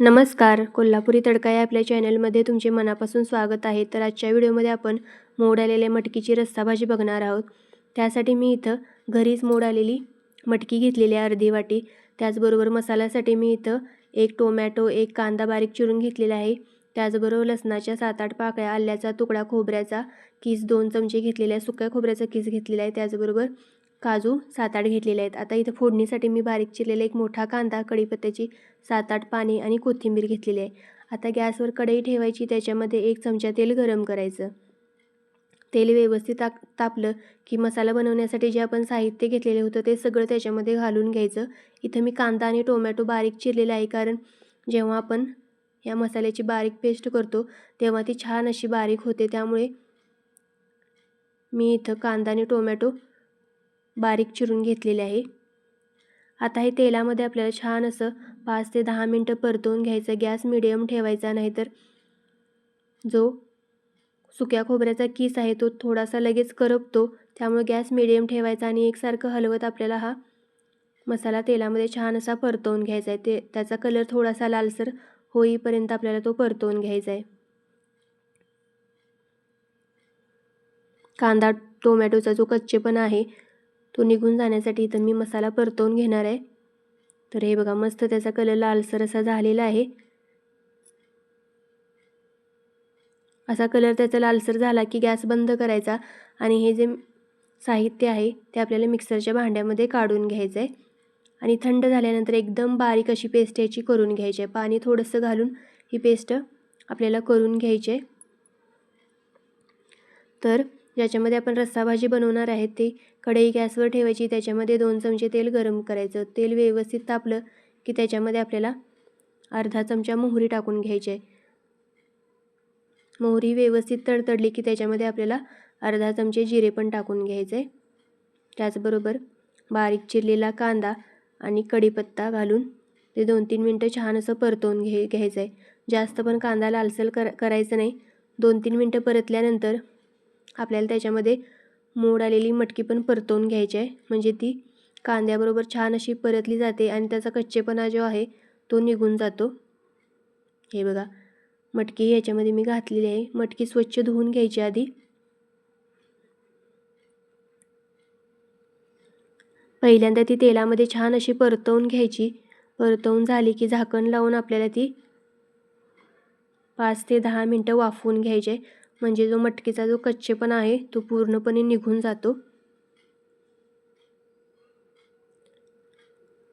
नमस्कार कोल्हापुरी तडका या आपल्या चॅनलमध्ये तुमचे मनापासून स्वागत आहे. तर आजच्या व्हिडिओमध्ये आपण मोड आलेल्या मटकीची रस्सा भाजी बघणार आहोत. त्यासाठी मी इथं घरीच मोड आलेली मटकी घेतलेली आहे अर्धी वाटी. त्याचबरोबर मसाल्यासाठी मी इथं एक टोमॅटो एक कांदा बारीक चिरून घेतलेला आहे. त्याचबरोबर लसणाच्या सात आठ पाकळ्या आल्याचा तुकडा खोबऱ्याचा किस दोन चमचे घेतलेला आहे सुक्या खोबऱ्याचा किस घेतलेला आहे. त्याचबरोबर काजू सात आठ घेतलेले आहेत. आता इथं फोडणीसाठी मी बारीक चिरलेला एक मोठा कांदा कढीपत्त्याची सात आठ पाणी आणि कोथिंबीर घेतलेली आहे. आता गॅसवर कढई ठेवायची त्याच्यामध्ये एक चमचा तेल गरम करायचं. तेल व्यवस्थित ताक तापलं की मसाला बनवण्यासाठी जे आपण साहित्य घेतलेलं होतं ते सगळं त्याच्यामध्ये घालून घ्यायचं. इथं मी कांदा आणि टोमॅटो बारीक चिरलेला आहे कारण जेव्हा आपण या मसाल्याची बारीक पेस्ट करतो तेव्हा ती छान अशी बारीक होते. त्यामुळे मी इथं कांदा आणि टोमॅटो बारीक चिरून घेतलेले आहे. आता हे तेलामध्ये आपल्याला छान असं पाच ते दहा मिनटं परतवून घ्यायचं. गॅस मिडियम ठेवायचा नाहीतर जो सुक्या खोबऱ्याचा किस आहे तो थोडासा लगेच करपतो. त्यामुळे गॅस मिडियम ठेवायचा आणि एकसारखं हलवत आपल्याला हा मसाला तेलामध्ये छान असा परतवून घ्यायचा आहे. ते त्याचा कलर थोडासा लालसर होईपर्यंत आपल्याला तो परतवून घ्यायचा आहे. कांदा टोमॅटोचा जो कच्चेपणा आहे तो निघून जाण्यासाठी इथं मी मसाला परतवून घेणार आहे. तर हे बघा मस्त त्याचा कलर लालसर असा झालेला आहे. असा कलर त्याचा लालसर झाला की गॅस बंद करायचा आणि हे जे साहित्य आहे ते आपल्याला मिक्सरच्या भांड्यामध्ये काढून घ्यायचं आहे आणि थंड झाल्यानंतर एकदम बारीक अशी पेस्ट याची करून घ्यायची आहे. पाणी थोडंसं घालून ही पेस्ट आपल्याला करून घ्यायची आहे. तर ज्याच्यामध्ये आपण रस्सा भाजी बनवणार आहे ते कढई गॅसवर ठेवायची त्याच्यामध्ये दोन चमचे तेल गरम करायचं. तेल व्यवस्थित तापलं की त्याच्यामध्ये आपल्याला अर्धा चमचा मोहरी टाकून घ्यायची आहे. मोहरी व्यवस्थित तडतडली की त्याच्यामध्ये आपल्याला अर्धा चमचे जिरे पण टाकून घ्यायचे आहे. त्याचबरोबर बारीक चिरलेला कांदा आणि कढीपत्ता घालून ते दोन तीन मिनटं छान असं परतवून घे घ्यायचं आहे. जास्त पण कांदा लालसर कर करायचं नाही. दोन तीन मिनटं परतल्यानंतर आपल्याला त्याच्यामध्ये मोड आलेली मटकी पण परतवून घ्यायची आहे. म्हणजे ती कांद्याबरोबर छान अशी परतली जाते आणि त्याचा कच्चेपणा जो आहे तो निघून जातो. हे बघा मटकी याच्यामध्ये मी घातलेली आहे. मटकी स्वच्छ धुवून घ्यायची आधी. पहिल्यांदा ती तेलामध्ये छान अशी परतवून घ्यायची. परतवून झाली की झाकण लावून आपल्याला ती पाच ते दहा मिनटं वाफवून घ्यायचे म्हणजे जो मटकीचा जो कच्चेपणा आहे तो पूर्णपणे निघून जातो.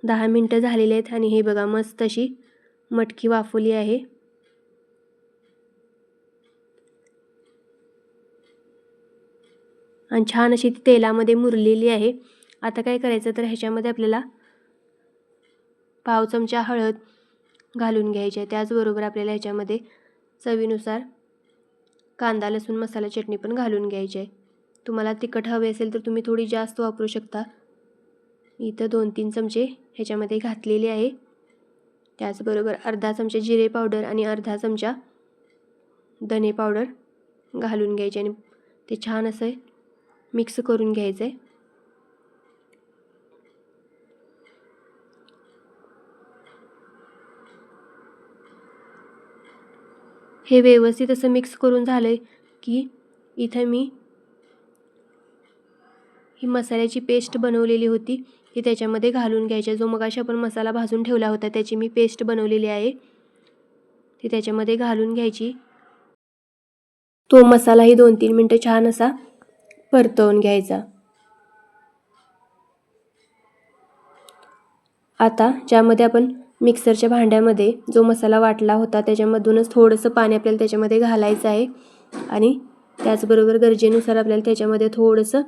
दहा मिनटं झालेले आहेत आणि हे बघा मस्त अशी मटकी वाफवली आहे. आणि छान अशी ती तेलामध्ये मुरलेली आहे. आता काय करायचं तर ह्याच्यामध्ये आपल्याला पाव चमचा हळद घालून घ्यायची आहे. त्याचबरोबर आपल्याला ह्याच्यामध्ये चवीनुसार कांदा लसूण मसाला चटणी पण घालून घ्यायची. आहे तुम्हाला तिखट हवे असेल तर तुम्ही थोडी जास्त वापरू शकता. इथं दोन तीन चमचे ह्याच्यामध्ये घातलेले आहे. त्याचबरोबर अर्धा चमचा जिरे पावडर आणि अर्धा चमचा धने पावडर घालून घ्यायचे आणि ते छान असं मिक्स करून घ्यायचं आहे हे व्यवस्थित असं मिक्स करून झालं की इथं मी ही मसाल्याची पेस्ट बनवलेली होती. ती त्याच्यामध्ये घालून घ्यायची. जो मगाशी आपण मसाला भाजून ठेवला होता त्याची मी पेस्ट बनवलेली आहे. ती त्याच्यामध्ये घालून घ्यायची. तो मसालाही दोन तीन मिनटं छान असा परतवून घ्यायचा. आता ज्यामध्ये आपण मिक्सरच्या भांड्यामध्ये जो मसाला वाटला होता त्याच्यामधूनच थोडंसं पाणी आपल्याला त्याच्यामध्ये घालायचं आहे. आणि त्याचबरोबर गरजेनुसार आपल्याला त्याच्यामध्ये थोडंसं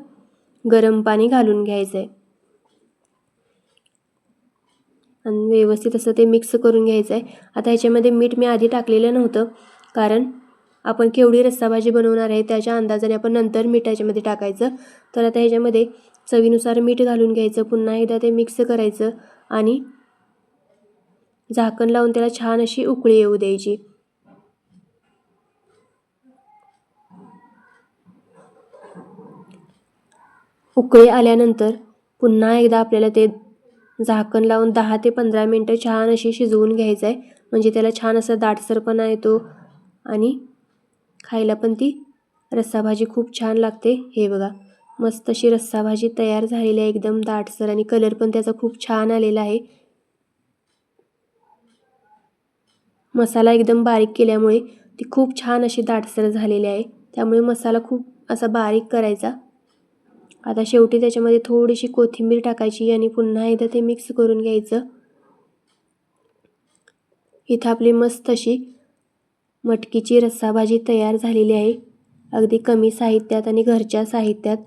गरम पाणी घालून घ्यायचं आहे. आणि व्यवस्थित असं ते मिक्स करून घ्यायचं आहे. आता ह्याच्यामध्ये मीठ मी आधी टाकलेलं नव्हतं कारण आपण केवढी रस्साभाजी बनवणार आहे त्याच्या अंदाजाने आपण नंतर मीठ ह्याच्यामध्ये टाकायचं. तर आता ह्याच्यामध्ये चवीनुसार मीठ घालून घ्यायचं पुन्हा एकदा ते मिक्स करायचं आणि झाकण लावून त्याला छान अशी उकळी येऊ द्यायची. उकळी आल्यानंतर पुन्हा एकदा आपल्याला ते झाकण लावून दहा ते पंधरा मिनटं छान अशी शिजवून घ्यायचं आहे म्हणजे त्याला छान असा दाटसरपणा येतो आणि खायला पण ती रस्साभाजी खूप छान लागते. हे बघा मस्त अशी रस्साभाजी तयार झालेली आहे एकदम दाटसर. आणि कलर पण त्याचा खूप छान आलेला आहे. मसाला एकदम बारीक केल्यामुळे ती खूप छान अशी दाटसर झालेली आहे. त्यामुळे मसाला खूप असा बारीक करायचा. आता शेवटी त्याच्यामध्ये थोडीशी कोथिंबीर टाकायची आणि पुन्हा एकदा ते मिक्स करून घ्यायचं. इथं आपली मस्त अशी मटकीची रस्साभाजी तयार झालेली आहे. अगदी कमी साहित्यात आणि घरच्या साहित्यात.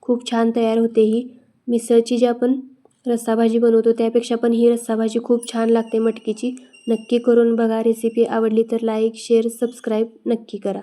खूप छान तयार होते ही. मिसळची जी आपण रस्साभाजी बनवतो त्यापेक्षा पण ही रस्साभाजी खूप छान लागते मटकीची. नक्की करून बघा. रेसिपी आवडली तर लाईक शेअर सबस्क्राईब नक्की करा.